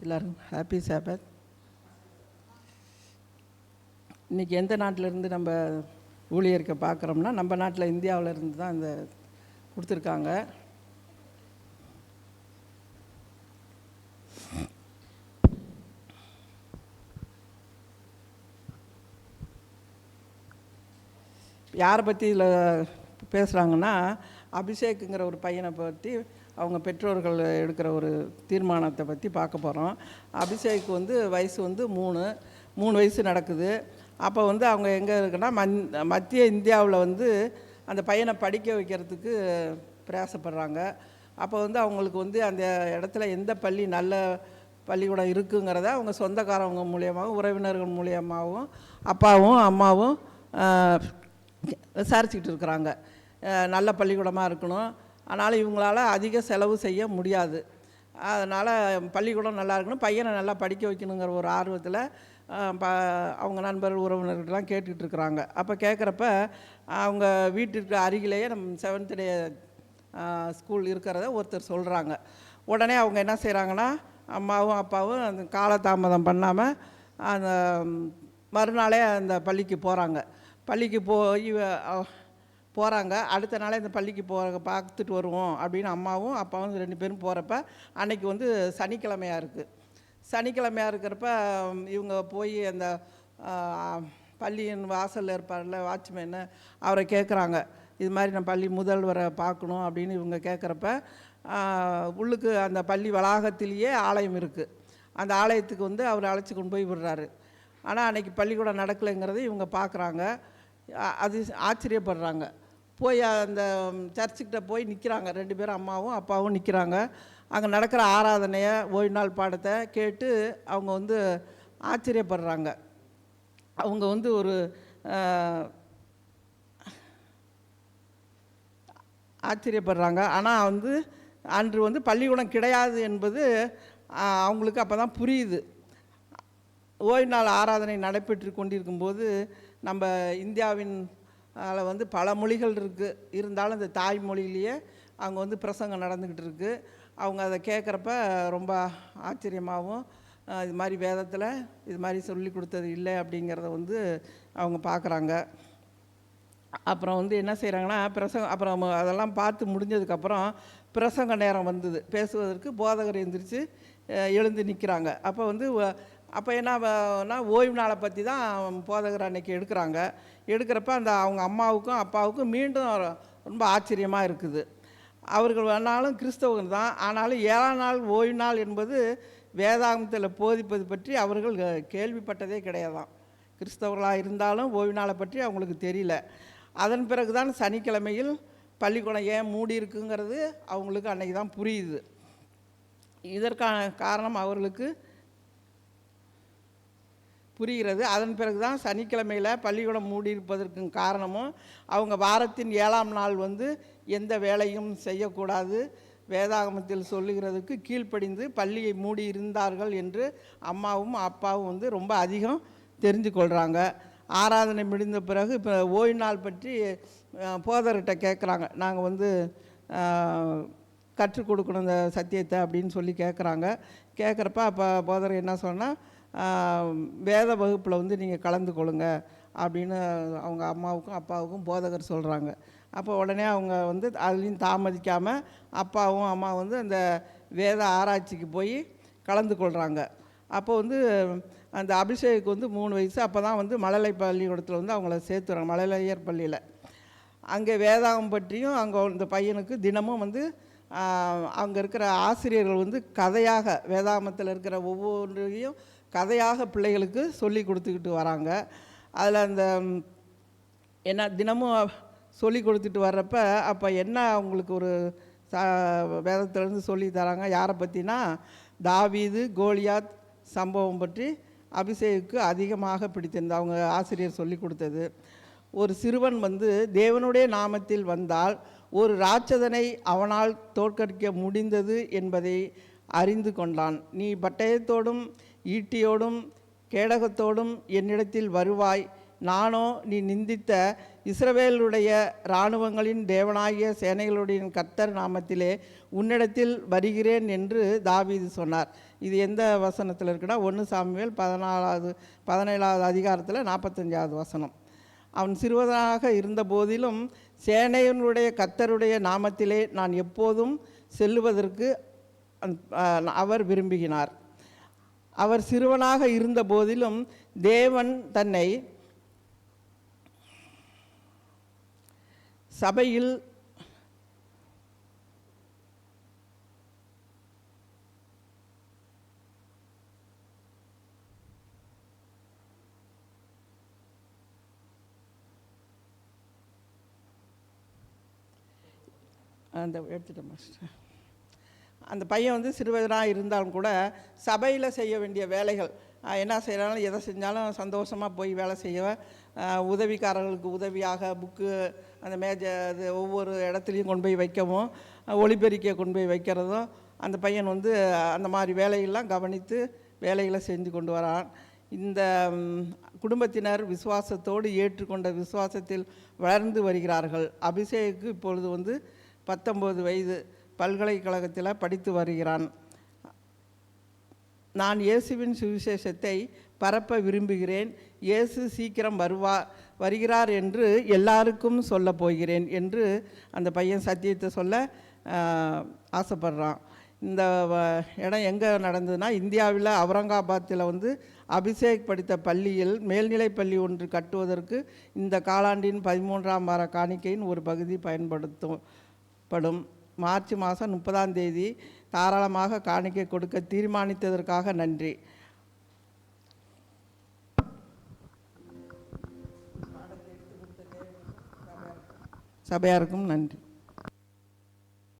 எல்லோரும் ஹாப்பி சாபத் இன்றைக்கி எந்த நாட்டில் இருந்து நம்ம ஊழியர்க்க பார்க்குறோம்னா நம்ம நாட்டில் இந்தியாவில் இருந்து தான் இந்த கொடுத்துருக்காங்க. யாரை பற்றி இதில் பேசுகிறாங்கன்னா அபிஷேக்குங்கிற ஒரு பையனை பற்றி அவங்க பெற்றோர்கள் எடுக்கிற ஒரு தீர்மானத்தை பற்றி பார்க்க போகிறோம் அபிஷேக் வந்து வயசு வந்து மூணு மூணு வயசு நடக்குது. அப்போ வந்து அவங்க எங்கே இருக்குன்னா மந் மத்திய இந்தியாவில் வந்து அந்த பையனை படிக்க வைக்கிறதுக்கு பிரயாசப்படுறாங்க. அப்போ வந்து அவங்களுக்கு வந்து அந்த இடத்துல எந்த பள்ளி நல்ல பள்ளிக்கூடம் இருக்குங்கிறத அவங்க சொந்தக்காரவங்க மூலியமாகவும் உறவினர்கள் மூலியமாகவும் அப்பாவும் அம்மாவும் விசாரிச்சுக்கிட்டு இருக்கிறாங்க. நல்ல பள்ளிக்கூடமாக இருக்கணும். ஆனாலும் இவங்களால் அதிக செலவு செய்ய முடியாது. அதனால் பள்ளிக்கூடம் நல்லா இருக்கணும். பையனை நல்லா படிக்க வைக்கணுங்கிற ஒரு ஆர்வத்தில் ப அவங்க நண்பர் உறவினர்கள்லாம் கேட்டுக்கிட்டு இருக்கிறாங்க. அப்போ கேட்குறப்ப அவங்க வீட்டிற்கு அருகிலேயே நம் செவன்த் டே ஸ்கூல் இருக்கிறத ஒருத்தர் சொல்கிறாங்க உடனே அவங்க என்ன செய்கிறாங்கன்னா அம்மாவும் அப்பாவும் அந்த காலதாமதம் பண்ணாமல் அந்த மறுநாளே அந்த பள்ளிக்கு போகிறாங்க பள்ளிக்கு போய் போகிறாங்க அடுத்த நாளே இந்த பள்ளிக்கு போ பார்த்துட்டு வருவோம் அப்படின்னு அம்மாவும் அப்பாவும் ரெண்டு பேரும் போகிறப்ப அன்னைக்கு வந்து சனிக்கிழமையாக இருக்குது சனிக்கிழமையாக இருக்கிறப்ப இவங்க போய் அந்த பள்ளியின் வாசலில் இருப்பார்ல வாட்ச்மேனு அவரை கேட்குறாங்க இது மாதிரி நான் பள்ளி முதல்வரை பார்க்கணும் அப்படின்னு இவங்க கேட்குறப்ப உள்ளுக்கு அந்த பள்ளி வளாகத்திலேயே ஆலயம் இருக்குது அந்த ஆலயத்துக்கு வந்து அவர் அழைச்சி கொண்டு போய் விடுறாரு. ஆனால் அன்றைக்கி பள்ளிக்கூடம் நடக்கலைங்கிறத இவங்க பார்க்குறாங்க அது ஆச்சரியப்படுறாங்க. போய் அந்த சர்ச்சுக்கிட்ட போய் நிற்கிறாங்க ரெண்டு பேரும் அம்மாவும் அப்பாவும் நிற்கிறாங்க அங்கே நடக்கிற ஆராதனையை ஓய்வு நாள் பாடத்தை கேட்டு அவங்க வந்து ஆச்சரியப்படுறாங்க. அவங்க வந்து ஒரு ஆச்சரியப்படுறாங்க. ஆனால் வந்து அன்று வந்து பள்ளிக்கூடம் கிடையாது என்பது அவங்களுக்கு அப்போ தான் புரியுது. ஓய்வு நாள் ஆராதனை நடைபெற்று கொண்டிருக்கும்போது நம்ம இந்தியாவின் அதில் வந்து பல மொழிகள் இருக்குது இருந்தாலும் இந்த தாய்மொழியிலேயே அவங்க வந்து பிரசங்கம் நடந்துக்கிட்டு இருக்கு. அவங்க அதை கேட்குறப்ப ரொம்ப ஆச்சரியமாகவும் இது மாதிரி வேதத்தில் இது மாதிரி சொல்லி கொடுத்தது இல்லை அப்படிங்கிறத வந்து அவங்க பார்க்குறாங்க. அப்புறம் வந்து என்ன செய்கிறாங்கன்னா பிரசங்கம் அப்புறம் அதெல்லாம் பார்த்து முடிஞ்சதுக்கப்புறம் பிரசங்க நேரம் வந்தது. பேசுவதற்கு போதகர் எழுந்திரிச்சு எழுந்து நிற்கிறாங்க அப்போ வந்து அப்போ என்ன ஓய்வு நாளை பற்றி தான் போதகர் அன்னைக்கு எடுக்கிறாங்க. எடுக்கிறப்ப அந்த அவங்க அம்மாவுக்கும் அப்பாவுக்கும் மீண்டும் ரொம்ப ஆச்சரியமாக இருக்குது. அவர்கள் வேணாலும் கிறிஸ்தவர்கள் தான். ஆனாலும் ஏழாம் நாள் ஓய்வு நாள் என்பது வேதாகமத்தில் போதிப்பது பற்றி அவர்கள் கேள்விப்பட்டதே கிடையாதான் கிறிஸ்தவர்களாக இருந்தாலும் ஓய்வு நாளை பற்றி அவங்களுக்கு தெரியல. அதன் பிறகு தான் சனிக்கிழமையில் பள்ளிக்கூடம் ஏன் மூடி இருக்குங்கிறது அவங்களுக்கு அன்னைக்கு தான் புரியுது. இதற்கான காரணம் அவர்களுக்கு புரிகிறது. அதன் பிறகு தான் சனிக்கிழமையில் பள்ளிக்கூடம் மூடி காரணமும் அவங்க வாரத்தின் ஏழாம் நாள் வந்து எந்த வேலையும் செய்யக்கூடாது. வேதாகமத்தில் சொல்லுகிறதுக்கு கீழ்ப்படிந்து பள்ளியை மூடி இருந்தார்கள் என்று அம்மாவும் அப்பாவும் வந்து ரொம்ப அதிகம் தெரிஞ்சு கொள்கிறாங்க ஆராதனை முடிந்த பிறகு இப்போ ஓய்வு நாள் பற்றி போதர்கிட்ட கேட்குறாங்க நாங்கள் வந்து கற்றுக் கொடுக்கணும் இந்த சத்தியத்தை அப்படின்னு சொல்லி கேட்குறாங்க கேட்குறப்ப அப்போ போதர் என்ன சொன்னால் வேத வகுப்பில் வந்து நீங்கள் கலந்து கொள்ளுங்க அப்படின்னு அவங்க அம்மாவுக்கும் அப்பாவுக்கும் போதகர் சொல்கிறாங்க அப்போ உடனே அவங்க வந்து அதுலேயும் தாமதிக்காமல் அப்பாவும் அம்மா வந்து அந்த வேத ஆராய்ச்சிக்கு போய் கலந்து கொள்கிறாங்க அப்போ வந்து அந்த அபிஷேக் வந்து மூணு வயசு அப்போ தான் வந்து மழலை பள்ளிக்கூடத்தில் வந்து அவங்கள சேர்த்துறாங்க மழலையர் பள்ளியில். அங்கே வேதாகம் பற்றியும் அங்கே இந்த பையனுக்கு தினமும் வந்து அங்கே இருக்கிற ஆசிரியர்கள் வந்து கதையாக வேதாமத்தில் இருக்கிற ஒவ்வொன்றையும் கதையாக பிள்ளைகளுக்கு சொல்லி கொடுத்துக்கிட்டு வராங்க. அதில் அந்த என்ன தினமும் சொல்லி கொடுத்துட்டு வர்றப்ப அப்போ என்ன அவங்களுக்கு ஒரு ச வேதத்திலேருந்து சொல்லி தராங்க? யாரை பற்றினா தாவீது கோலியாத் சம்பவம் பற்றி அபிஷேகுக்கு அதிகமாக பிடித்திருந்த அவங்க ஆசிரியர் சொல்லி கொடுத்தது. ஒரு சிறுவன் வந்து தேவனுடைய நாமத்தில் வந்தால் ஒரு ராட்சதனை அவனால் தோற்கடிக்க முடிந்தது என்பதை அறிந்து கொண்டான். நீ பட்டயத்தோடும் ஈட்டியோடும் கேடகத்தோடும் என்னிடத்தில் வருவாய். நானோ நீ நிந்தித்த இஸ்ரவேலுடைய இராணுவங்களின் தேவனாகிய சேனைகளுடைய கர்த்தர் நாமத்திலே உன்னிடத்தில் வருகிறேன் என்று தாவீது சொன்னார். இது எந்த வசனத்தில் இருக்குன்னா ஒன்று சாமுவேல் பதினாலாவது பதினேழாவது அதிகாரத்தில் நாற்பத்தஞ்சாவது வசனம். அவன் சிறுவனாக இருந்த போதிலும் சேனையனுடைய கத்தருடைய நாமத்திலே நான் எப்போதும் செல்லுவதற்கு அவர் விரும்புகிறார். அவர் சிறுவனாக இருந்த போதிலும் தேவன் தன்னை சபையில் அந்த எடுத்துட்டேன் மாஸ்டர் அந்த பையன் வந்து சிறுவனாக இருந்தாலும் கூட சபையில் செய்ய வேண்டிய வேலைகள் என்ன செய்கிறாலும் எதை செஞ்சாலும் சந்தோஷமாக போய் வேலை செய்ய உதவிக்காரர்களுக்கு உதவியாக புக்கு அந்த மேஜ அது ஒவ்வொரு இடத்துலையும் கொண்டு போய் வைக்கவும் ஒளிபெருக்கியை கொண்டு போய் வைக்கிறதும் அந்த பையன் வந்து அந்த மாதிரி வேலையெல்லாம் கவனித்து வேலைகளை செஞ்சு கொண்டு வரான். இந்த குடும்பத்தினர் விசுவாசத்தோடு ஏற்றுக்கொண்ட விசுவாசத்தில் வளர்ந்து வருகிறார்கள். அபிஷேக்கு இப்பொழுது வந்து பத்தொன்பது வயது பல்கலைக்கழகத்தில் படித்து வருகிறான். நான் இயேசுவின் சுவிசேஷத்தை பரப்ப விரும்புகிறேன். இயேசு சீக்கிரம் வருவா வருகிறார் என்று எல்லாருக்கும் சொல்ல போகிறேன் என்று அந்த பையன் சத்தியத்தை சொல்ல ஆசைப்படுறான். இந்த வ- இடம் எங்கே நடந்ததுன்னா இந்தியாவில் அவுரங்காபாத்தில் வந்து அபிஷேக் படித்த பள்ளியில் மேல்நிலை பள்ளி ஒன்று கட்டுவதற்கு இந்த காலாண்டின் பதிமூன்றாம் வார காணிக்கையின் ஒரு பகுதி பயன்படுத்தும் படும் மார்ச் மாதம் முப்பதாம் தேதி தாராளமாக காணிக்கை கொடுக்க தீர்மானித்ததற்காக நன்றி. சபையாருக்கும் நன்றி.